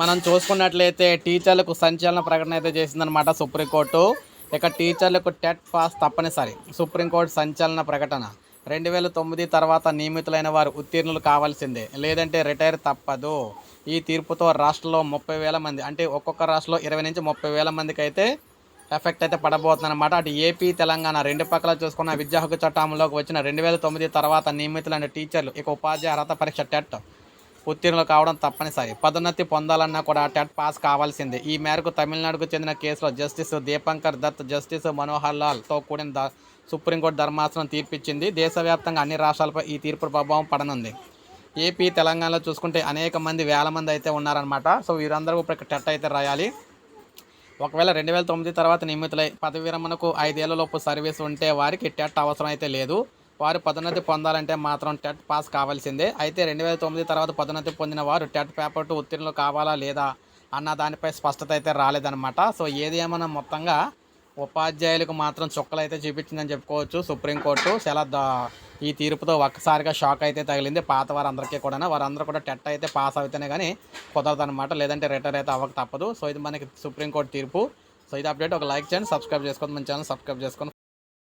మనం చూసుకున్నట్లయితే టీచర్లకు సంచలన ప్రకటన అయితే చేసిందనమాట సుప్రీంకోర్టు. ఇక టీచర్లకు టెట్ పాస్ తప్పనిసరి. సుప్రీంకోర్టు సంచలన ప్రకటన. రెండు వేల తొమ్మిది తర్వాత నియమితులైన వారు ఉత్తీర్ణులు కావాల్సిందే. లేదంటే రిటైర్ తప్పదు. ఈ తీర్పుతో రాష్ట్రంలో ముప్పై వేల మంది అంటే ఒక్కొక్క రాష్ట్రంలో ఇరవై నుంచి ముప్పై వేల మందికి అయితే ఎఫెక్ట్ అయితే పడబోతుంది అనమాట అటు ఏపీ తెలంగాణ రెండు పక్కల చూసుకున్న విద్యా హక్కు చట్టంలోకి వచ్చిన రెండు వేల తొమ్మిది తర్వాత నియమితులైన టీచర్లు ఇక ఉపాధ్యాయ అర్హత పరీక్ష టెట్. ఉత్తీర్ణులు కావడం తప్పనిసరి. పదోన్నతి పొందాలన్నా కూడా టెట్ పాస్ కావాల్సిందే. ఈ మేరకు తమిళనాడుకు చెందిన కేసులో జస్టిస్ దీపంకర్ దత్ జస్టిస్ మనోహర్ లాల్తో కూడిన సుప్రీంకోర్టు ధర్మాసనం తీర్పిచ్చింది. దేశవ్యాప్తంగా అన్ని రాష్ట్రాలపై ఈ తీర్పు ప్రభావం పడనుంది. ఏపీ తెలంగాణలో చూసుకుంటే అనేక మంది వేల మంది అయితే ఉన్నారనమాట సో వీరందరూ ఇప్పుడు టెట్ అయితే రాయాలి. ఒకవేళ రెండు వేల తొమ్మిది తర్వాత నియమితులై పదవి విరమణకు ఐదేళ్ళలోపు సర్వీస్ ఉంటే వారికి టెట్ అవసరం అయితే లేదు. వారు పదోన్నతి పొందాలంటే మాత్రం టెట్ పాస్ కావాల్సిందే. అయితే రెండు వేల తొమ్మిది తర్వాత పదోన్నతి పొందిన వారు టెట్ పేపర్ టు ఉత్తీర్ణులు కావాలా లేదా అన్న దానిపై స్పష్టత అయితే రాలేదన్నమాట. సో ఏది ఏమన్నా మొత్తంగా ఉపాధ్యాయులకు మాత్రం చుక్కలు అయితే చూపించిందని చెప్పుకోవచ్చు సుప్రీంకోర్టు. చాలా ఈ తీర్పుతో ఒక్కసారిగా షాక్ అయితే తగిలింది పాత వారందరికీ కూడా వారందరూ కూడా టెట్ అయితే పాస్ అవుతేనే కానీ కుదరదు అనమాట లేదంటే రిటైర్ అయితే అవ్వక తప్పదు. సో ఇది మనకి సుప్రీంకోర్టు తీర్పు. సో ఇది అప్డేట్. ఒక లైక్ చేయండి సబ్స్క్రైబ్ చేసుకోండి. మన ఛానల్ సబ్స్క్రైబ్ చేసుకొని